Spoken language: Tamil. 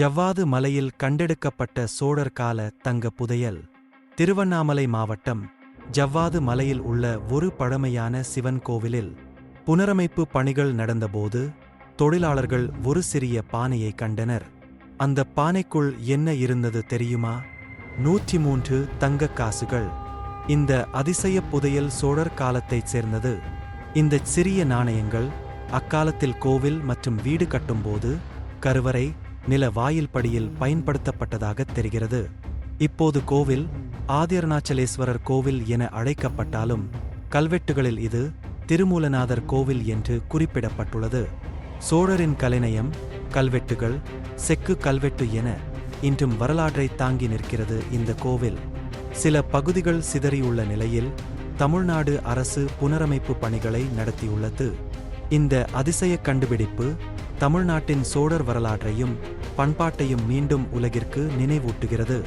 ஜவ்வாது மலையில் கண்டெடுக்கப்பட்ட சோழர் கால தங்க புதையல். திருவண்ணாமலை மாவட்டம் ஜவ்வாது மலையில் உள்ள ஒரு பழமையான சிவன் கோவிலில் புனரமைப்பு பணிகள் நடந்தபோது தொழிலாளர்கள் ஒரு சிறிய பானையை கண்டனர். அந்த பானைக்குள் என்ன இருந்தது தெரியுமா? நூற்றி மூன்று தங்கக் காசுகள். இந்த அதிசய புதையல் சோழர் காலத்தைச் சேர்ந்தது. இந்த சிறிய நாணயங்கள் அக்காலத்தில் கோவில் மற்றும் வீடு கட்டும்போது கருவறை நில வாயில் படியில் பயன்படுத்தப்பட்டதாக தெரிகிறது. இப்போது கோவில் ஆதியருணாச்சலேஸ்வரர் கோவில் என அழைக்கப்பட்டாலும் கல்வெட்டுகளில் இது திருமூலநாதர் கோவில் என்று குறிப்பிடப்பட்டுள்ளது. சோழரின் கலைநயம் கல்வெட்டுகள் செக்கு கல்வெட்டு என இன்றும் வரலாற்றை தாங்கி நிற்கிறது இந்த கோவில். சில பகுதிகள் சிதறியுள்ள நிலையில் தமிழ்நாடு அரசு புனரமைப்பு பணிகளை நடத்தியுள்ளது. இந்த அதிசய கண்டுபிடிப்பு தமிழ்நாட்டின் சோழர் வரலாற்றையும் பண்பாட்டையும் மீண்டும் உலகிற்கு நினைவூட்டுகிறது.